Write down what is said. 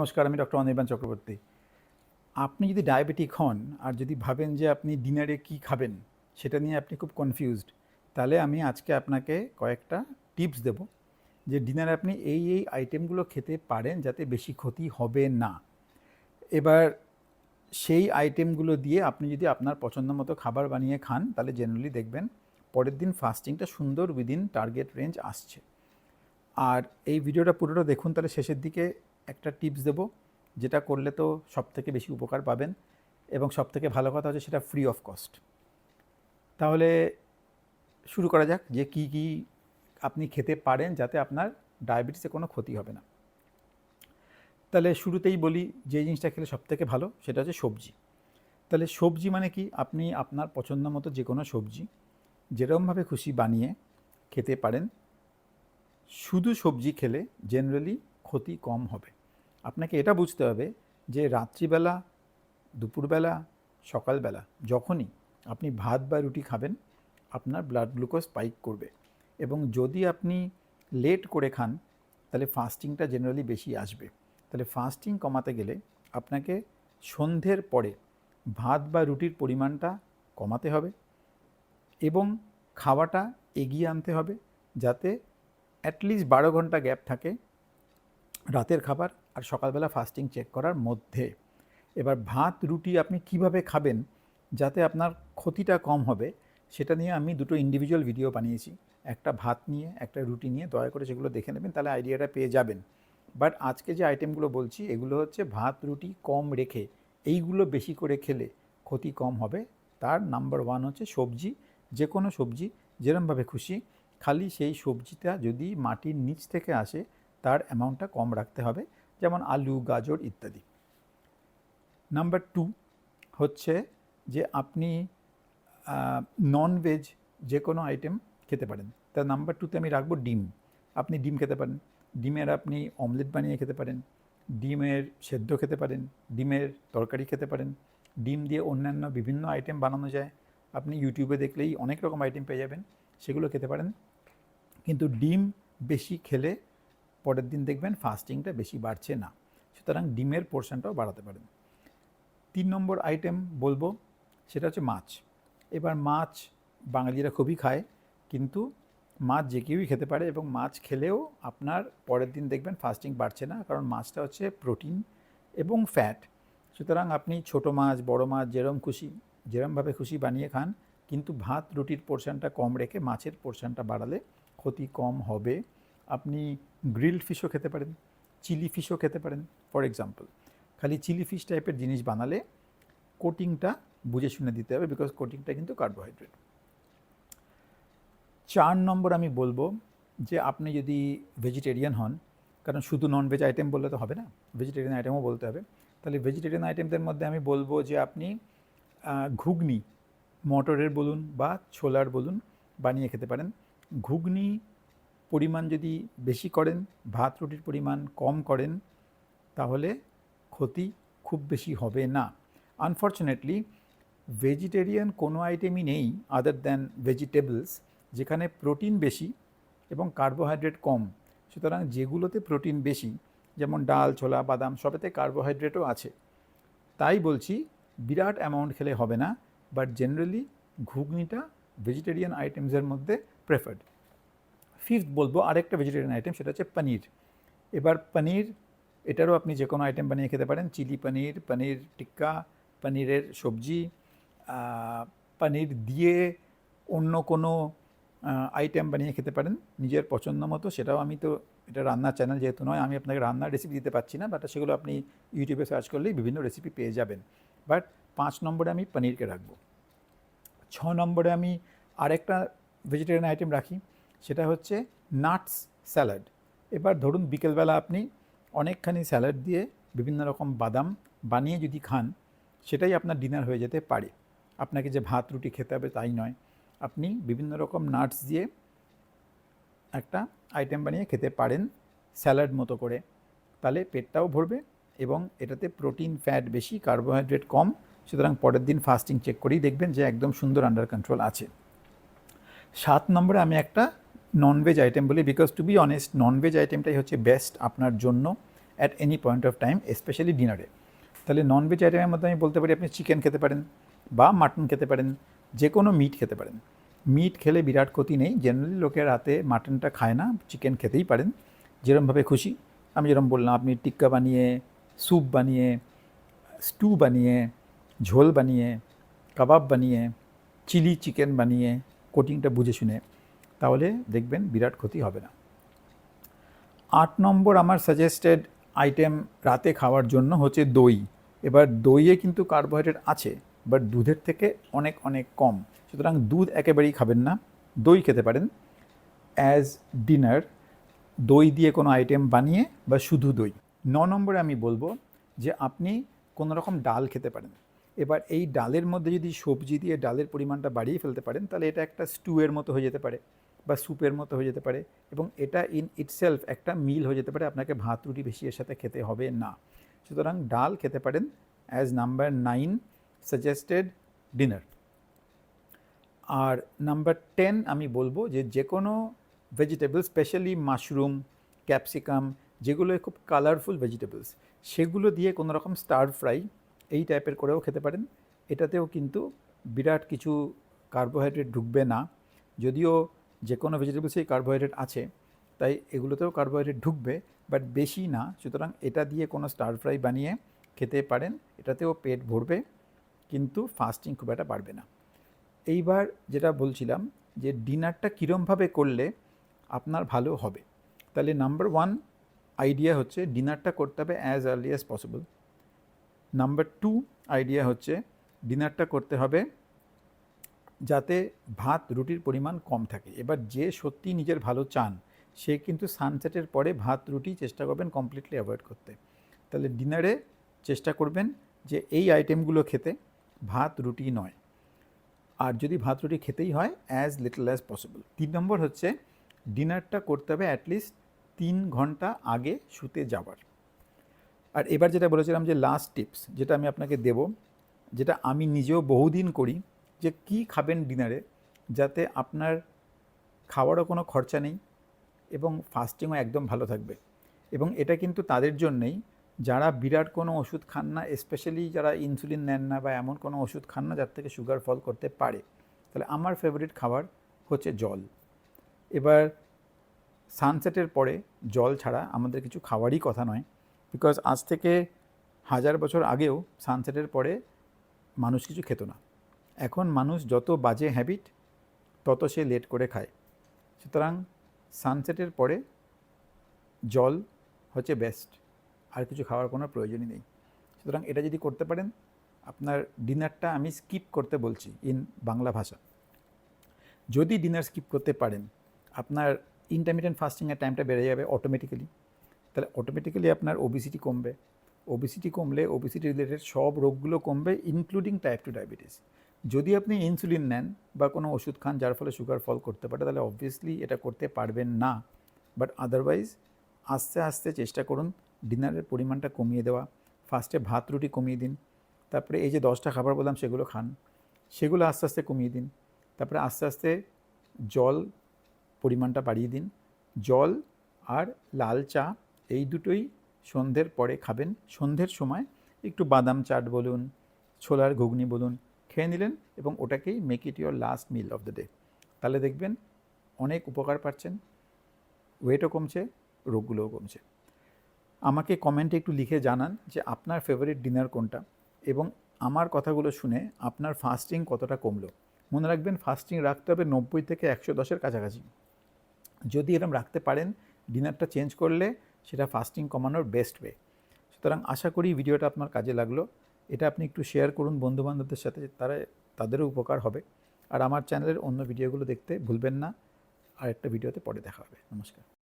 নমস্কার, আমি ডক্টর অনির্বাণ চক্রবর্তী। আপনি যদি ডায়াবেটিক হন আর যদি ভাবেন যে আপনি ডিনারে কি খাবেন, সেটা নিয়ে আপনি খুব কনফিউজড তাহলে আমি আজকে আপনাকে কয়েকটা টিপস দেব যে ডিনারে আপনি এই এই আইটেমগুলো খেতে পারেন যাতে বেশি ক্ষতি হবে না। এবার সেই আইটেমগুলো দিয়ে আপনি যদি আপনার পছন্দ মতো খাবার বানিয়ে খান, তাহলে জেনারেলি দেখবেন পরের দিন ফাস্টিংটা সুন্দর উইদিন টার্গেট রেঞ্জ আসছে। আর এই ভিডিওটা পুরোটা দেখুন, তাহলে শেষের দিকে একটা টিপস দেবো, যেটা করলে তো সব থেকে বেশি উপকার পাবেন এবং সব থেকে ভালো কথা হচ্ছে সেটা ফ্রি অফ কস্ট তাহলে শুরু করা যাক যে কি কি আপনি খেতে পারেন যাতে আপনার ডায়াবেটিসে কোনো ক্ষতি হবে না। তাহলে শুরুতেই বলি যে জিনিসটা খেলে সব থেকে ভালো সেটা হচ্ছে সবজি। তাহলে সবজি মানে কি? আপনি আপনার পছন্দ মতো যে কোনো সবজি যেরকমভাবে খুশি বানিয়ে খেতে পারেন। শুধু সবজি খেলে জেনারেলি ক্ষতি কম হবে। আপনাকে এটা বুঝতে হবে যে রাত্রিবেলা, দুপুরবেলা, সকালবেলা যখনই আপনি ভাত বা রুটি খাবেন, আপনার ব্লাড গ্লুকোজ স্পাইক করবে। এবং যদি আপনি লেট করে খান, তাহলে ফাস্টিংটা জেনারেলি বেশি আসবে। তাহলে ফাস্টিং কমাতে গেলে আপনাকে সন্ধ্যের পরে ভাত বা রুটির পরিমাণটা কমাতে হবে এবং খাওয়াটা এগিয়ে আনতে হবে যাতে অ্যাটলিস্ট বারো ঘণ্টা গ্যাপ থাকে রাতের খাবার আর সকালবেলা ফাস্টিং চেক করার মধ্যে। এবার ভাত, রুটি আপনি কীভাবে খাবেন যাতে আপনার ক্ষতিটা কম হবে, সেটা নিয়ে আমি দুটো ইন্ডিভিজুয়াল ভিডিও বানিয়েছি। একটা ভাত নিয়ে, একটা রুটি নিয়ে, দয়া করে সেগুলো দেখে নেবেন, তাহলে আইডিয়াটা পেয়ে যাবেন। বাট আজকে যে আইটেমগুলো বলছি, এগুলো হচ্ছে ভাত, রুটি কম রেখে, এইগুলো বেশি করে খেলে ক্ষতি কম হবে। তার নাম্বার ওয়ান হচ্ছে সবজি যে কোনো সবজি, যেরমভাবে খুশি, খালি সেই সবজিটা যদি মাটির নিচ থেকে আসে তার অ্যামাউন্টটা কম রাখতে হবে, যেমন আলু, গাজর ইত্যাদি। নাম্বার টু হচ্ছে যে আপনি নন ভেজ যে কোনো আইটেম খেতে পারেন। তার নাম্বার টুতে আমি রাখব ডিম। আপনি ডিম খেতে পারেন। ডিমের আপনি অমলেট বানিয়ে খেতে পারেন। ডিমের সেদ্ধ খেতে পারেন। ডিমের তরকারি খেতে পারেন। ডিম দিয়ে অন্যান্য বিভিন্ন আইটেম বানানো যায়। আপনি ইউটিউবে দেখলেই অনেক রকম আইটেম পেয়ে যাবেন। সেগুলো খেতে পারেন। কিন্তু ডিম বেশি খেলে পরের দিন দেখবেন ফাস্টিংটা বেশি বাড়ছে না। সুতরাং ডিমের পোর্শনটাও বাড়াতে পারেন। তিন নম্বর আইটেম বলব, সেটা হচ্ছে মাছ। এবার মাছ বাঙালিরা খুবই খায়, কিন্তু মাছ যে কেউই খেতে পারে এবং মাছ খেলেও আপনার পরের দিন দেখবেন ফাস্টিং বাড়ছে না, কারণ মাছটা হচ্ছে প্রোটিন এবং ফ্যাট সুতরাং আপনি ছোট মাছ, বড় মাছ, যেরম খুশি, যেরমভাবে খুশি বানিয়ে খান, কিন্তু ভাত, রুটির পোর্শনটা কম রেখে মাছের পোর্শনটা বাড়ালে ক্ষতি কম হবে। আপনি গ্রিলড ফিশও খেতে পারেন, চিলি ফিশও খেতে পারেন, ফর এক্সাম্পল। খালি চিলি ফিশ টাইপের জিনিস বানালে কোটিংটা বুঝে শুনে দিতে হবে, বিকজ কোটিংটা কিন্তু কার্বোহাইড্রেট। চার নম্বর আমি বলব যে আপনি যদি ভেজিটেরিয়ান হন, কারণ শুধু নন ভেজ আইটেম বললে তো হবে না ভেজিটেরিয়ান আইটেমও বলতে হবে। তাহলে ভেজিটেরিয়ান আইটেমদের মধ্যে আমি বলব যে আপনি ঘুগনি, মটরের বলুন বা ছোলার বলুন বানিয়ে খেতে পারেন। ঘুগনি পরিমাণ যদি বেশি করেন, ভাত রুটির পরিমাণ কম করেন, তাহলে ক্ষতি খুব বেশি হবে না। আনফর্চুনেটলি ভেজিটেরিয়ান কোনো আইটেমই নেই আদার দ্যান ভেজিটেবলস যেখানে প্রোটিন বেশি এবং কার্বোহাইড্রেট কম। সুতরাং যেগুলোতে প্রোটিন বেশি, যেমন ডাল, ছোলা, বাদাম, সবেতে কার্বোহাইড্রেটও আছে। তাই বলছি, বিরাট অ্যামাউন্ট খেলে হবে না বাট জেনারেলি ঘুগনিটা ভেজিটেরিয়ান আইটেমসের মধ্যে প্রেফার্ড ফিফথ বলব আরেকটা ভেজিটেরিয়ান আইটেম সেটা হচ্ছে পনির। এবার পনির, এটারও আপনি যে কোনো আইটেম বানিয়ে খেতে পারেন। চিলি পনির পনির টিক্কা, পনিরের সবজি পনির দিয়ে অন্য কোনো আইটেম বানিয়ে খেতে পারেন নিজের পছন্দ মতো। সেটাও আমি তো, এটা রান্নার চ্যানেল যেহেতু নয়, আমি আপনাকে রান্নার রেসিপি দিতে পারছি না বাট সেগুলো আপনি ইউটিউবে সার্চ করলেই বিভিন্ন রেসিপি পেয়ে যাবেন। বাট পাঁচ নম্বরে আমি পনিরকে রাখব। ছ নম্বরে আমি আরেকটা ভেজিটেরিয়ান আইটেম রাখি। সেটা হচ্ছে নাটস স্যালাড। এবার ধরুন বিকেলবেলা আপনি অনেকখানি স্যালাড দিয়ে বিভিন্ন রকম বাদাম বানিয়ে যদি খান, সেটাই আপনার ডিনার হয়ে যেতে পারে। আপনাকে যে ভাত, রুটি খেতে হবে তাই নয়। আপনি বিভিন্ন রকম নাটস দিয়ে একটা আইটেম বানিয়ে খেতে পারেন স্যালাড মতো করে। তাহলে পেটটাও ভরবে এবং এটাতে প্রোটিন, ফ্যাট বেশি, কার্বোহাইড্রেট কম। সুতরাং পরের দিন ফাস্টিং চেক করেই দেখবেন যে একদম সুন্দর আন্ডার কন্ট্রোল আছে। সাত নম্বরে আমি একটা ননভেজ আইটেম বলি because to be honest nonveg আইটেমটাই হচ্ছে বেস্ট আপনার জন্য at any point of time specially ডিনারে তাহলে ননভেজ আইটেমের মধ্যে আমি বলতে পারি, আপনি চিকেন খেতে পারেন বা মাটন খেতে পারেন যে কোনো মিট খেতে পারেন। মিট খেলে বিরাট ক্ষতি নেই জেনারেলি লোকে রাতে মাটনটা খায় না চিকেন খেতেই পারেন। যেরমভাবে খুশি, আমি যেরকম বললাম, আপনি টিক্কা বানিয়ে স্যুপ বানিয়ে স্টু বানিয়ে, ঝোল বানিয়ে কাবাব বানিয়ে চিলি চিকেন বানিয়ে কোটিংটা বুঝে শুনে তাহলে দেখবেন বিরাট ক্ষতি হবে না। আট নম্বর আমার সাজেস্টেড আইটেম রাতে খাওয়ার জন্য হচ্ছে দই। এবার দইয়ে কিন্তু কার্বোহাইড্রেট আছে বাট দুধের থেকে অনেক অনেক কম। সুতরাং দুধ একেবারেই খাবেন না, দই খেতে পারেন। অ্যাজ ডিনার দই দিয়ে কোনো আইটেম বানিয়ে বা শুধু দই। ন নম্বরে আমি বলব যে আপনি কোনো রকম ডাল খেতে পারেন। এবার এই ডালের মধ্যে যদি সবজি দিয়ে ডালের পরিমাণটা বাড়িয়ে ফেলতে পারেন, তাহলে এটা একটা স্টুয়ের মতো হয়ে যেতে পারে। বা স্যুপের মতো হয়ে যেতে পারে এবং এটা ইন ইটসেলফ একটা মিল হয়ে যেতে পারে, আপনাকে ভাত, রুটি বেশি এর সাথে খেতে হবে না। সুতরাং ডাল খেতে পারেন as number nine suggested dinner আর নাম্বার টেন আমি বলব যে যে কোনো ভেজিটেবল স্পেশালি মাশরুম ক্যাপসিকাম যেগুলো খুব কালারফুল ভেজিটেবলস সেগুলো দিয়ে কোনো রকম স্টার ফ্রাই এই টাইপের করেও খেতে পারেন। এটাতেও কিন্তু বিরাট কিছু কার্বোহাইড্রেট ঢুকবে না। যদিও যে কোনো ভেজিটেবলসেই কার্বোহাইড্রেট আছে, তাই এগুলোতেও কার্বোহাইড্রেট ঢুকবে বাট বেশি না। সুতরাং এটা দিয়ে কোনো স্টার ফ্রাই বানিয়ে খেতে পারেন, এটাতেও পেট ভরবে, কিন্তু ফাস্টিং খুব একটা বাড়বে না। এইবার যেটা বলছিলাম যে ডিনারটা কীরমভাবে করলে আপনার ভালো হবে। তাহলে নাম্বার ওয়ান আইডিয়া হচ্ছে ডিনারটা করতে হবে as early as possible number two idea হচ্ছে ডিনারটা করতে হবে যাতে ভাত রুটির পরিমাণ কম থাকে। এবার যে সত্যি নিজের ভালো চান, সে কিন্তু সানসেটের পরে ভাত, রুটি চেষ্টা করবেন কমপ্লিটলি অ্যাভয়েড করতে। তাহলে ডিনারে চেষ্টা করবেন যে এই আইটেমগুলো খেতে, ভাত, রুটি নয়। আর যদি ভাত, রুটি খেতেই হয় অ্যাজ লিটল অ্যাজ পসিবল তিন নম্বর হচ্ছে ডিনারটা করতে হবে অ্যাটলিস্ট তিন ঘণ্টা আগে শুতে যাওয়ার। আর এবার যেটা বলেছিলাম যে লাস্ট টিপস যেটা আমি আপনাকে দেব, যেটা আমি নিজেও বহুদিন করি যে কি খাবেন ডিনারে যাতে আপনার খাওয়ারও কোনো খরচা নেই এবং ফাস্টিংও একদম ভালো থাকবে। এবং এটা কিন্তু তাদের জন্যেই যারা বিরাট কোনো ওষুধ খান না স্পেশালি যারা ইনসুলিন নেন না বা এমন কোনো ওষুধ খান না যার থেকে সুগার ফল করতে পারে। তাহলে আমার ফেভারিট খাবার হচ্ছে জল। এবার সানসেটের পরে জল ছাড়া আমাদের কিছু খাওয়ারই কথা নয় বিকজ আজ থেকে হাজার বছর আগেও সানসেটের পরে মানুষ কিছু খেত না। এখন মানুষ যত বাজে হ্যাবিট তত সে লেট করে খায়। সুতরাং সানসেটের পরে জল হচ্ছে বেস্ট আর কিছু খাওয়ার কোনো প্রয়োজনই নেই। সুতরাং এটা যদি করতে পারেন, আপনার ডিনারটা আমি স্কিপ করতে বলছি ইন বাংলা ভাষা। যদি ডিনার স্কিপ করতে পারেন, আপনার ইন্টারমিডিয়েন্ট ফাস্টিংয়ের টাইমটা বেড়ে যাবে অটোমেটিক্যালি তাহলে অটোমেটিক্যালি আপনার ওবিসিটি কমবে। ওবিসিটি কমলে ওবিসিটি রিলেটেড সব রোগগুলো কমবে ইনক্লুডিং টাইপ টু ডায়াবেটিস যদি আপনি ইনসুলিন নেন বা কোনো ওষুধ খান যার ফলে সুগার ফল করতে পারে, তাহলে অবভিয়াসলি এটা করতে পারবেন না। বাট আদারওয়াইজ আস্তে আস্তে চেষ্টা করুন ডিনারের পরিমাণটা কমিয়ে দেওয়া। ফার্স্টে ভাত, রুটি কমিয়ে দিন। তারপরে এই যে দশটা খাবার বললাম, সেগুলো খান। সেগুলো আস্তে আস্তে কমিয়ে দিন। তারপরে আস্তে আস্তে জল পরিমাণটা বাড়িয়ে দিন। জল আর লাল চা, এই দুটোই সন্ধ্যের পরে খাবেন। সন্ধ্যের সময় একটু বাদাম চাট বলুন, ছোলার ঘুগনি বলুন খেয়ে নিলেন এবং ওটাকেই make it your last meal of the day তাহলে দেখবেন অনেক উপকার পাচ্ছেন ওয়েটও কমছে, রোগগুলোও কমছে। আমাকে কমেন্টে একটু লিখে জানান যে আপনার ফেভারিট ডিনার কোনটা? এবং আমার কথাগুলো শুনে আপনার ফাস্টিং কতটা কমলো? মনে রাখবেন ফাস্টিং রাখতে হবে নব্বই থেকে একশো দশের কাছাকাছি। যদি এরম রাখতে পারেন ডিনারটা চেঞ্জ করলে সেটা ফাস্টিং কমানোর বেস্ট ওয়ে সুতরাং আশা করি ভিডিওটা আপনার কাজে লাগল। এটা আপনি একটু শেয়ার করুন বন্ধুবান্ধবদের সাথে তারা, তাদেরও উপকার হবে। আর আমার চ্যানেলের অন্য ভিডিওগুলো দেখতে ভুলবেন না। আর একটা ভিডিওতে পরে দেখা হবে। নমস্কার।